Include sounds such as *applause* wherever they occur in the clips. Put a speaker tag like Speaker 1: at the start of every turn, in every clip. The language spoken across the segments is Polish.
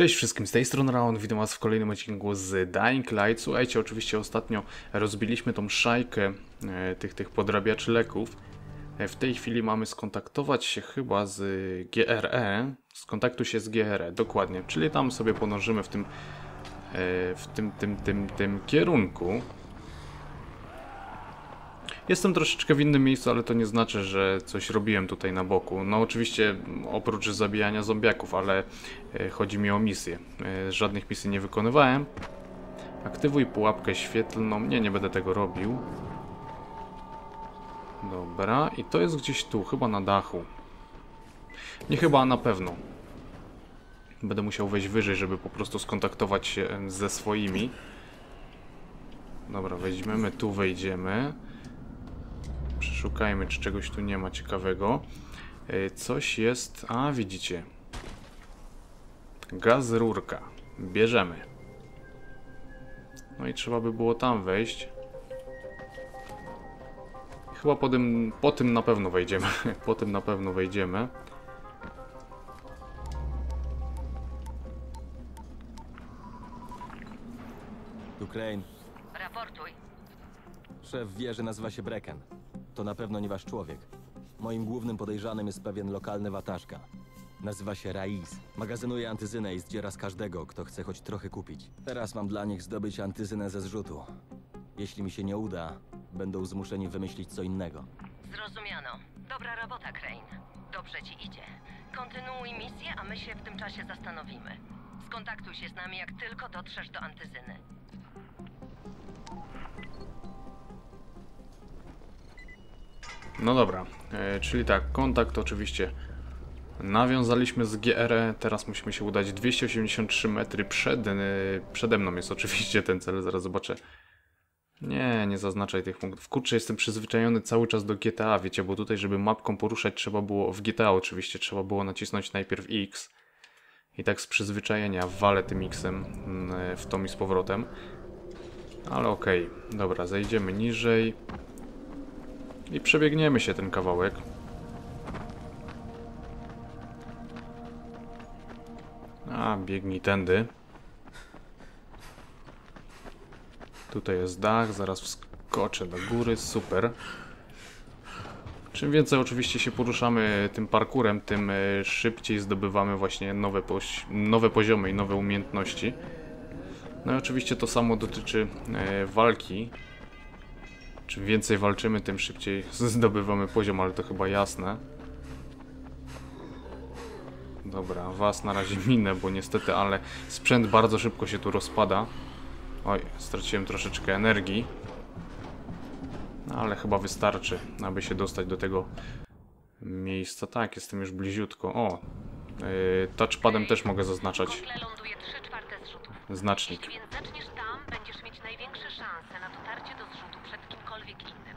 Speaker 1: Cześć wszystkim, z tej strony Raon, witam was w kolejnym odcinku z Dying Light. Słuchajcie, oczywiście ostatnio rozbiliśmy tą szajkę e, tych, tych podrabiaczy leków. E, w tej chwili mamy skontaktować się chyba z GRE, skontaktuj się z GRE, dokładnie, czyli tam sobie ponożymy w tym, e, w tym, tym, tym, tym kierunku. Jestem troszeczkę w innym miejscu, ale to nie znaczy, że coś robiłem tutaj na boku. No oczywiście oprócz zabijania zombiaków, ale e, chodzi mi o misję. E, Żadnych misji nie wykonywałem. Aktywuj pułapkę świetlną. Nie, nie będę tego robił. Dobra, i to jest gdzieś tu, chyba na dachu. Nie chyba, na pewno. Będę musiał wejść wyżej, żeby po prostu skontaktować się ze swoimi. Dobra, weźmiemy, tu wejdziemy. Przeszukajmy, czy czegoś tu nie ma ciekawego. E, Coś jest... A, widzicie. Gaz rurka. Bierzemy. No i trzeba by było tam wejść. Chyba po tym, po tym na pewno wejdziemy. *laughs* po tym na pewno wejdziemy.
Speaker 2: Tu Crane.
Speaker 3: Raportuj.
Speaker 2: Szef wie, że nazywa się Brecken. To na pewno nie wasz człowiek. Moim głównym podejrzanym jest pewien lokalny wataszka. Nazywa się Raiz. Magazynuje antyzynę i zdziera z każdego, kto chce choć trochę kupić. Teraz mam dla nich zdobyć antyzynę ze zrzutu. Jeśli mi się nie uda, będą zmuszeni wymyślić co innego.
Speaker 3: Zrozumiano. Dobra robota, Crane. Dobrze ci idzie. Kontynuuj misję, a my się w tym czasie zastanowimy. Skontaktuj się z nami, jak tylko dotrzesz do antyzyny.
Speaker 1: No dobra, e, czyli tak, kontakt oczywiście nawiązaliśmy z GRE, teraz musimy się udać 283 metry przed, e, przede mną jest oczywiście ten cel, zaraz zobaczę. Nie, nie zaznaczaj tych punktów. Kurczę, jestem przyzwyczajony cały czas do GTA, wiecie, bo tutaj, żeby mapką poruszać trzeba było, w GTA oczywiście, trzeba było nacisnąć najpierw X. I tak z przyzwyczajenia walę tym X-em mm, w tom i z powrotem. Ale okej, dobra, zejdziemy niżej. I przebiegniemy się ten kawałek. A, biegnij tędy. Tutaj jest dach, zaraz wskoczę do góry, super. Czym więcej oczywiście się poruszamy tym parkurem, tym e, szybciej zdobywamy właśnie nowe, poś nowe poziomy i nowe umiejętności. No i oczywiście to samo dotyczy e, walki. Czym więcej walczymy, tym szybciej *laughs* zdobywamy poziom, ale to chyba jasne. Dobra, was na razie *laughs* minę, bo niestety, ale sprzęt bardzo szybko się tu rozpada. Oj, straciłem troszeczkę energii. No, ale chyba wystarczy, aby się dostać do tego miejsca. Tak, jestem już bliziutko. O, yy, touchpadem też mogę zaznaczać
Speaker 3: Kotle ląduje 3 czwarte zrzutów.
Speaker 1: znacznik.
Speaker 3: Jeśli więc zaczniesz tam, będziesz mieć największe szanse na dotarcie do zrzutu przed kimkolwiek innym.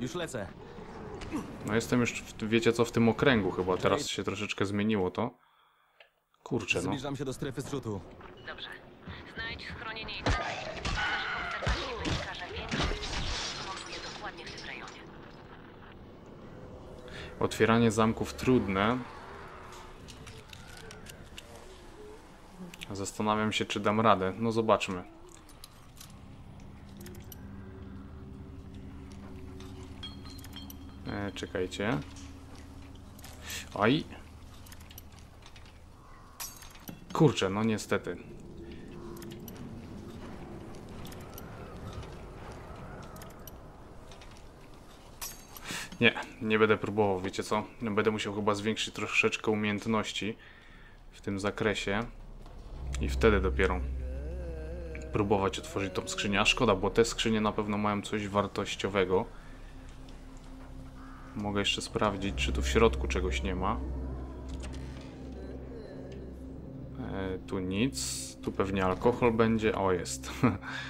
Speaker 2: Już lecę.
Speaker 1: No jestem już, w, wiecie co, w tym okręgu chyba. Teraz się troszeczkę zmieniło to. Kurczę, no.
Speaker 2: Zbliżam się do strefy zrzutu.
Speaker 3: Dobrze. Znajdź schronienie i czekaj. Z naszych obserwacji wynika, że większość zrzutów ląduje dokładnie w tym rejonie.
Speaker 1: Otwieranie zamków trudne. Zastanawiam się, czy dam radę. No zobaczmy. E, czekajcie. Oj. Kurczę, no niestety. Nie, nie będę próbował, wiecie co? Będę musiał chyba zwiększyć troszeczkę umiejętności w tym zakresie i wtedy dopiero próbować otworzyć tą skrzynię. A szkoda, bo te skrzynie na pewno mają coś wartościowego. Mogę jeszcze sprawdzić, czy tu w środku czegoś nie ma. E, tu nic. Tu pewnie alkohol będzie. O, jest.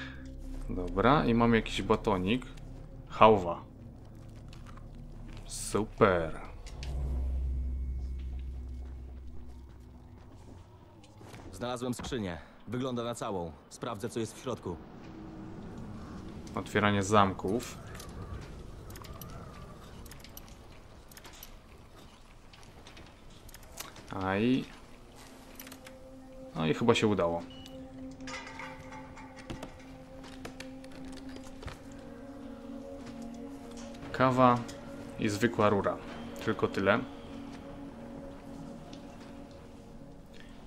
Speaker 1: *laughs* Dobra, i mam jakiś batonik. Hałwa. Super.
Speaker 2: Znalazłem skrzynię. Wygląda na całą. Sprawdzę, co jest w środku.
Speaker 1: Otwieranie zamków. Aj. No i chyba się udało. Kawa i zwykła rura. Tylko tyle.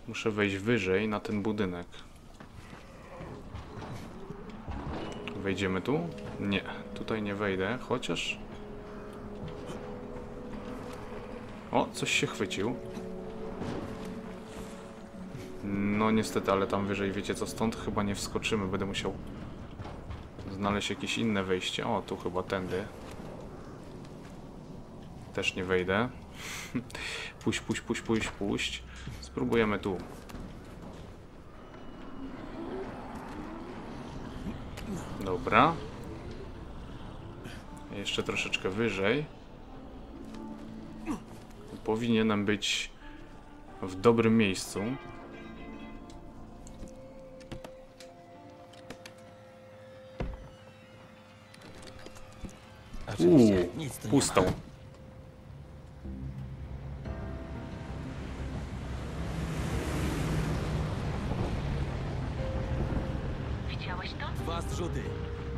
Speaker 1: Muszę wejść wyżej na ten budynek. Wejdziemy tu? Nie, tutaj nie wejdę, chociaż... O, coś się chwycił. No niestety, ale tam wyżej, wiecie co, stąd chyba nie wskoczymy, będę musiał znaleźć jakieś inne wejście. O, tu chyba tędy. Też nie wejdę. *laughs* puść, puść, puść, puść, puść. Spróbujemy tu. Dobra. Jeszcze troszeczkę wyżej. Powinienem być w dobrym miejscu.
Speaker 2: Oczywiście,
Speaker 1: Uuu,
Speaker 2: nic tu nie
Speaker 1: pustą.
Speaker 2: ma.
Speaker 3: Widziałeś to?
Speaker 2: Dwa zrzuty.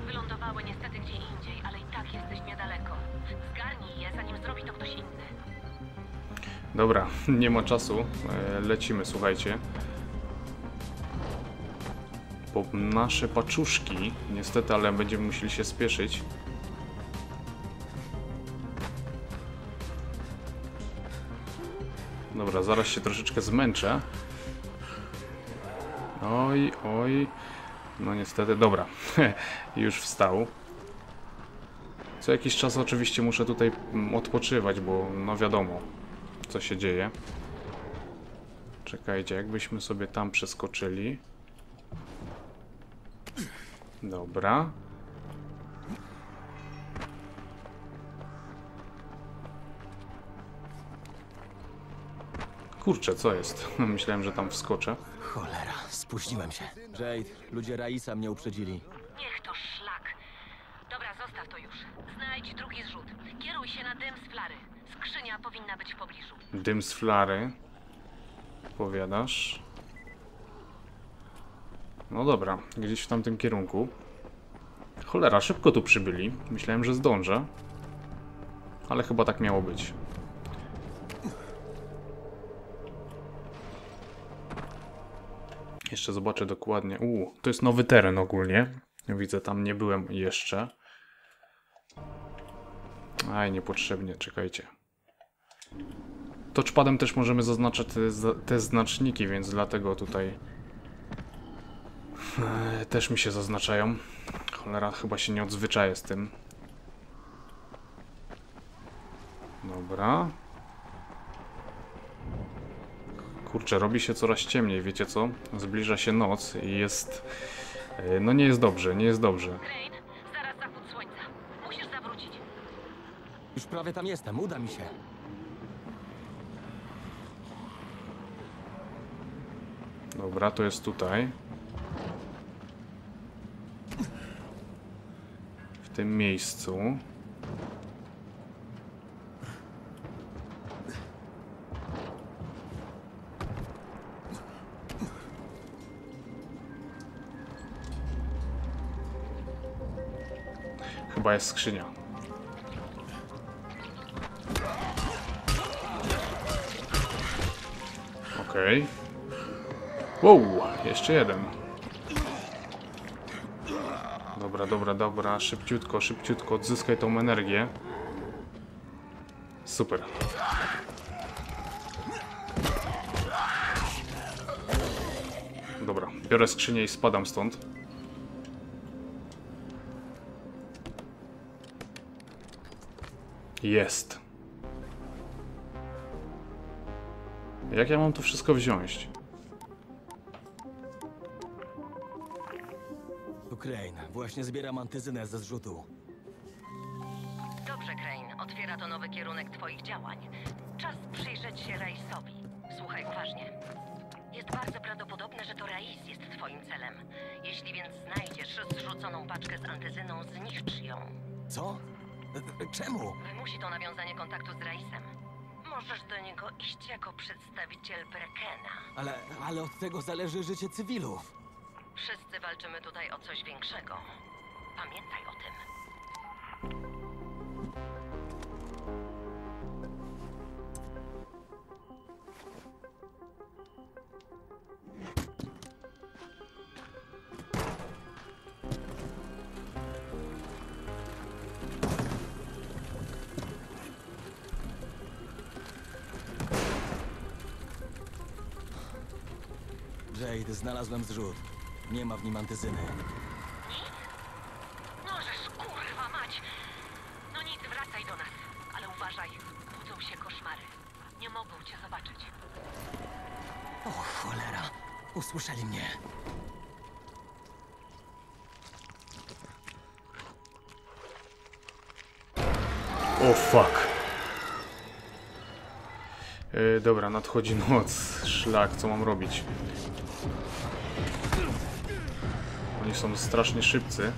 Speaker 3: Wylądowały niestety gdzie indziej, ale i tak jesteś niedaleko. Zgarnij je, zanim zrobi to ktoś inny.
Speaker 1: Dobra, nie ma czasu. E, Lecimy, słuchajcie. Po nasze paczuszki, niestety, ale będziemy musieli się spieszyć. Dobra, zaraz się troszeczkę zmęczę. Oj, oj. No niestety, dobra. *laughs* Już wstał. Co jakiś czas oczywiście muszę tutaj mm, odpoczywać, bo no wiadomo, co się dzieje. Czekajcie, jakbyśmy sobie tam przeskoczyli. Dobra. Kurczę, co jest? *laughs* Myślałem, że tam wskoczę.
Speaker 2: Cholera, spóźniłem się. Jade, ludzie Raisa mnie uprzedzili.
Speaker 3: Niech to szlak. Dobra, zostaw to już. Znajdź drugi zrzut. Kieruj się na dym z flary. Skrzynia powinna być w pobliżu.
Speaker 1: Dym z flary. Powiadasz. No dobra, gdzieś w tamtym kierunku. Cholera, szybko tu przybyli. Myślałem, że zdążę. Ale chyba tak miało być. Jeszcze zobaczę dokładnie. U, to jest nowy teren ogólnie. Widzę, tam nie byłem jeszcze. Aj, niepotrzebnie, czekajcie. Touchpadem też możemy zaznaczać te, te znaczniki, więc dlatego tutaj e, też mi się zaznaczają. Cholera, chyba się nie odzwyczaję z tym. Dobra. Kurczę, robi się coraz ciemniej, wiecie co? Zbliża się noc i jest... e, No nie jest dobrze, nie jest dobrze.
Speaker 3: Crane, zaraz zachód słońca. Musisz zawrócić.
Speaker 2: Już prawie tam jestem, uda mi się.
Speaker 1: Dobra, to jest tutaj. W tym miejscu. Jest skrzynia. Okej. Wow, jeszcze jeden. Dobra, dobra, dobra, szybciutko, szybciutko, odzyskaj tą energię. Super. Dobra, biorę skrzynię i spadam stąd. Jest. Jak ja mam to wszystko wziąć?
Speaker 2: Tu Crane, właśnie zbieram antyzynę ze zrzutu.
Speaker 3: Dobrze, Crane. Otwiera to nowy kierunek twoich działań. Czas przyjrzeć się Raisowi. Słuchaj uważnie. Jest bardzo prawdopodobne, że to Rais jest twoim celem. Jeśli więc znajdziesz zrzuconą paczkę z antyzyną, zniszcz ją.
Speaker 2: Co? *laughs* Czemu?
Speaker 3: Wymusi to nawiązanie kontaktu z Raisem. Możesz do niego iść jako przedstawiciel Brekena.
Speaker 2: Ale, ale od tego zależy życie cywilów.
Speaker 3: Wszyscy walczymy tutaj o coś większego. Pamiętaj o tym.
Speaker 2: Jade, znalazłem zrzut. Nie ma w nim antyzyny.
Speaker 3: Możesz, kurwa mać! No nic, wracaj do nas. Ale uważaj, budzą się koszmary. Nie mogą cię zobaczyć.
Speaker 2: O cholera! Usłyszeli mnie.
Speaker 1: O fuck. E, dobra, nadchodzi noc. Szlak, co mam robić? Oni są strasznie szybcy.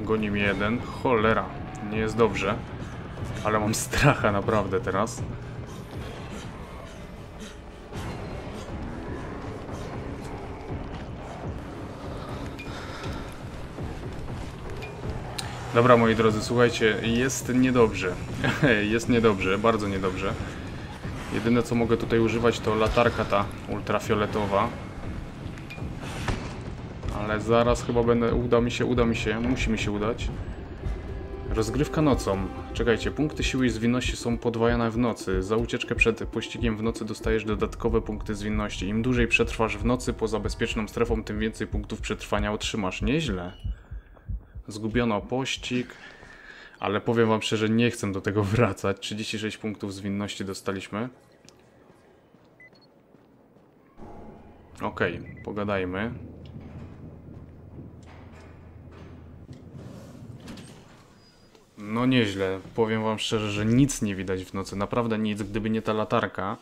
Speaker 1: Goni mnie jeden. Cholera. Nie jest dobrze. Ale mam stracha naprawdę teraz. Dobra, moi drodzy, słuchajcie, jest niedobrze. *laughs* jest niedobrze, bardzo niedobrze. Jedyne co mogę tutaj używać to latarka ta ultrafioletowa. Ale zaraz chyba będę, uda mi się, uda mi się, musi mi się udać. Rozgrywka nocą. Czekajcie, punkty siły i zwinności są podwajane w nocy. Za ucieczkę przed pościgiem w nocy dostajesz dodatkowe punkty zwinności. Im dłużej przetrwasz w nocy poza bezpieczną strefą, tym więcej punktów przetrwania otrzymasz. Nieźle. Zgubiono pościg, ale powiem wam szczerze, nie chcę do tego *laughs* wracać. 36 punktów zwinności dostaliśmy. Okej, pogadajmy. No nieźle. Powiem wam szczerze, że nic nie widać w nocy. Naprawdę nic. Gdyby nie ta latarka,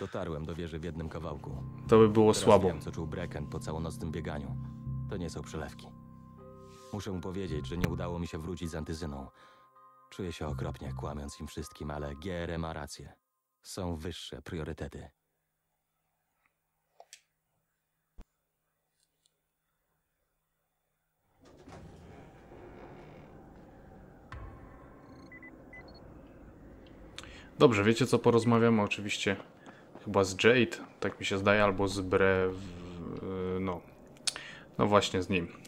Speaker 2: Dotarłem do wieży w jednym kawałku.
Speaker 1: to by było
Speaker 2: Teraz
Speaker 1: słabo.
Speaker 2: wiem, co czuł Brecken po całonocnym bieganiu. To nie są przelewki. Muszę mu powiedzieć, że nie udało mi się wrócić z antyzyną. Czuję się okropnie, kłamiąc im wszystkim, ale GR ma rację. Są wyższe priorytety.
Speaker 1: Dobrze, wiecie co porozmawiamy? Oczywiście chyba z Jade, tak mi się zdaje, albo z Bre... w- no. No właśnie z nim. *laughs*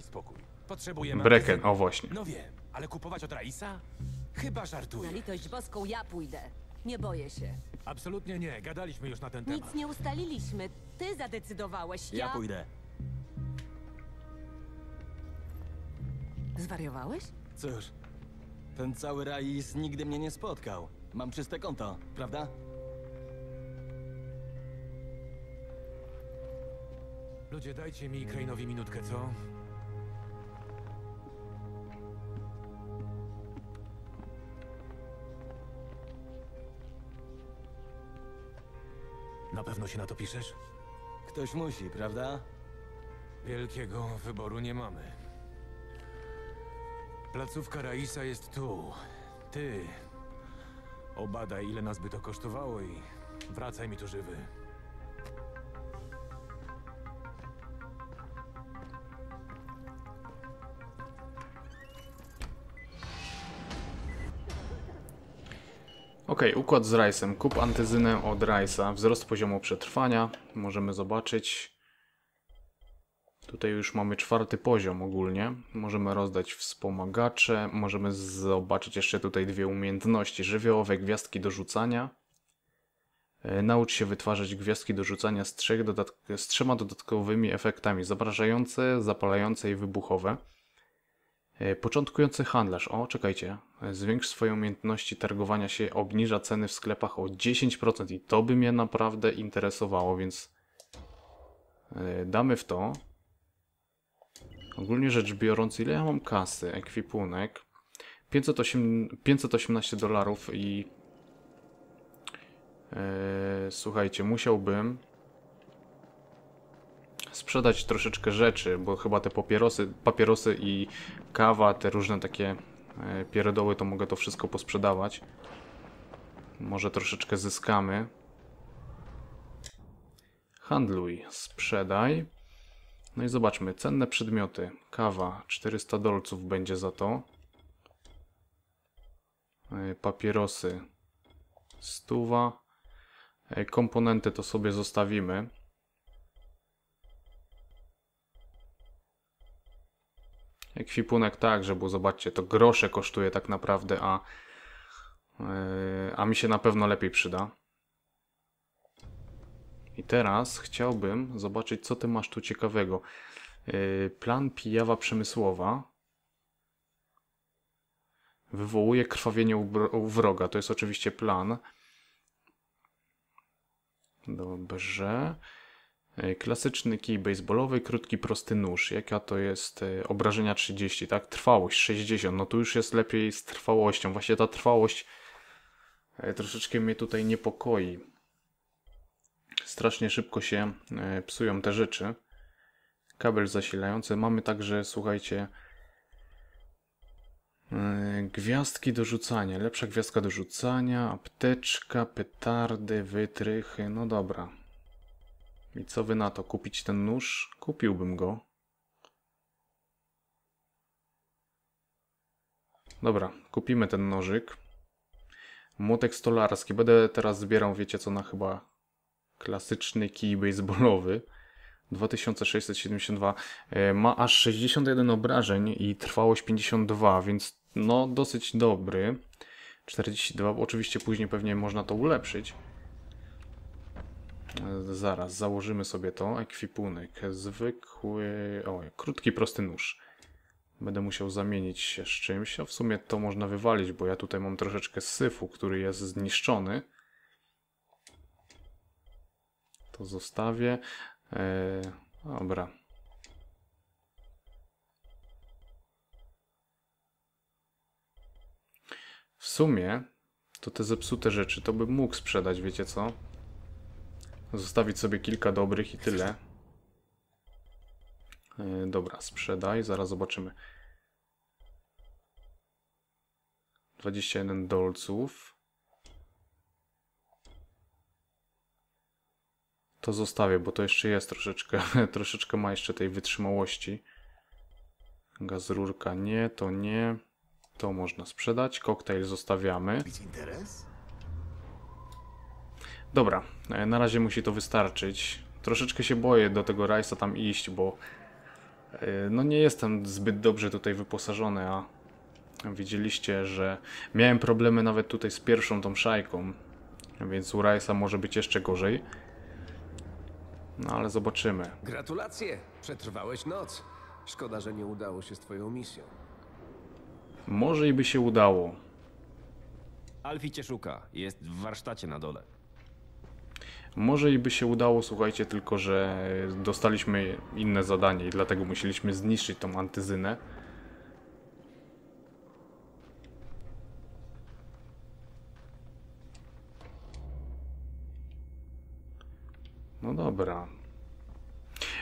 Speaker 4: daj spokój. Potrzebujemy...
Speaker 1: Breken, o właśnie.
Speaker 4: No wiem, ale kupować od Raisa? Chyba
Speaker 5: Na
Speaker 4: żartuję.
Speaker 5: litość boską ja pójdę. Nie boję się.
Speaker 4: Absolutnie nie, gadaliśmy już na ten temat.
Speaker 5: Nic nie ustaliliśmy. Ty zadecydowałeś.
Speaker 2: Ja
Speaker 5: Ja.
Speaker 2: pójdę.
Speaker 5: Zwariowałeś?
Speaker 2: Cóż, ten cały Rais nigdy mnie nie spotkał. Mam czyste konto, prawda?
Speaker 4: Ludzie, dajcie mi Krainowi minutkę, co? Pewno się na to piszesz?
Speaker 2: Ktoś musi, prawda?
Speaker 4: Wielkiego wyboru nie mamy. Placówka Raisa jest tu. Ty. Obadaj, ile nas by to kosztowało i wracaj mi tu żywy.
Speaker 1: Ok, układ z Rice'em. Kup antyzynę od Rice'a. Wzrost poziomu przetrwania. Możemy zobaczyć. Tutaj już mamy czwarty poziom ogólnie. Możemy rozdać wspomagacze. Możemy zobaczyć jeszcze tutaj dwie umiejętności. Żywiołowe gwiazdki do rzucania. E, Naucz się wytwarzać gwiazdki do rzucania z, trzech dodatk- z trzema dodatkowymi efektami. Zabrażające, zapalające i wybuchowe. E, Początkujący handlarz. O, czekajcie. E, Zwiększ swoje umiejętności targowania się, obniża ceny w sklepach o 10% i to by mnie naprawdę interesowało, więc e, damy w to. Ogólnie rzecz biorąc, ile ja mam kasy? Ekwipunek. 508, 518 dolarów i słuchajcie, musiałbym sprzedać troszeczkę rzeczy, bo chyba te papierosy, papierosy i kawa, te różne takie e, pierdoły, to mogę to wszystko posprzedawać. Może troszeczkę zyskamy. Handluj, sprzedaj. No i zobaczmy, cenne przedmioty. Kawa, 400 dolców będzie za to. E, Papierosy, stuwa. E, Komponenty to sobie zostawimy. Ekwipunek także, bo zobaczcie, to grosze kosztuje tak naprawdę, a, e, a mi się na pewno lepiej przyda. I teraz chciałbym zobaczyć, co ty masz tu ciekawego. Yy, Plan pijawa przemysłowa wywołuje krwawienie u wroga. To jest oczywiście plan. Dobrze. Yy, Klasyczny kij baseballowy, krótki, prosty nóż. Jaka to jest yy, obrażenia 30, tak? Trwałość 60. No tu już jest lepiej z trwałością. Właśnie ta trwałość yy, troszeczkę mnie tutaj niepokoi strasznie szybko się e, psują te rzeczy. Kabel zasilający. Mamy także, słuchajcie, e, gwiazdki do rzucania. Lepsza gwiazdka do rzucania, apteczka, petardy, wytrychy. No dobra. I co wy na to? Kupić ten nóż? Kupiłbym go. Dobra, kupimy ten nożyk. Młotek stolarski. Będę teraz zbierał, wiecie co, na chyba klasyczny kij baseballowy 2672 e, ma aż 61 obrażeń i trwałość 52, więc no dosyć dobry 42, bo oczywiście później pewnie można to ulepszyć zaraz, założymy sobie to, ekwipunek zwykły, o, krótki, prosty nóż będę musiał zamienić się z czymś, a w sumie to można wywalić, bo ja tutaj mam troszeczkę syfu, który jest zniszczony to zostawię. E, dobra. W sumie to te zepsute rzeczy to bym mógł sprzedać, wiecie co? Zostawić sobie kilka dobrych i tyle. E, dobra, sprzedaj, zaraz zobaczymy. 21 dolców. To zostawię, bo to jeszcze jest troszeczkę, *laughs* troszeczkę ma jeszcze tej wytrzymałości. Gaz rurka nie, to nie. To można sprzedać. Koktajl zostawiamy. Dobra, e, na razie musi to wystarczyć. Troszeczkę się boję do tego rajsa tam iść, bo e, no nie jestem zbyt dobrze tutaj wyposażony, a widzieliście, że miałem problemy nawet tutaj z pierwszą tą szajką, więc u rajsa może być jeszcze gorzej. No ale zobaczymy.
Speaker 6: Gratulacje! Przetrwałeś noc. Szkoda, że nie udało się z twoją misją.
Speaker 1: Może i by się udało.
Speaker 7: Alfie cię szuka. Jest w warsztacie na dole.
Speaker 1: Może i by się udało, słuchajcie, tylko że dostaliśmy inne zadanie i dlatego musieliśmy zniszczyć tą antyzynę. No dobra.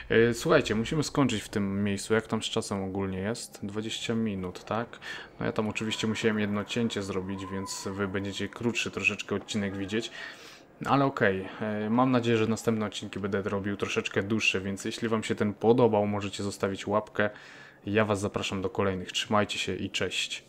Speaker 1: E, Słuchajcie, musimy skończyć w tym miejscu. Jak tam z czasem ogólnie jest? 20 minut, tak? No ja tam oczywiście musiałem jedno cięcie zrobić, więc wy będziecie krótszy troszeczkę odcinek widzieć. Ale okej, e, mam nadzieję, że następne odcinki będę robił troszeczkę dłuższe, więc jeśli Wam się ten podobał, możecie zostawić łapkę. Ja Was zapraszam do kolejnych. Trzymajcie się i cześć.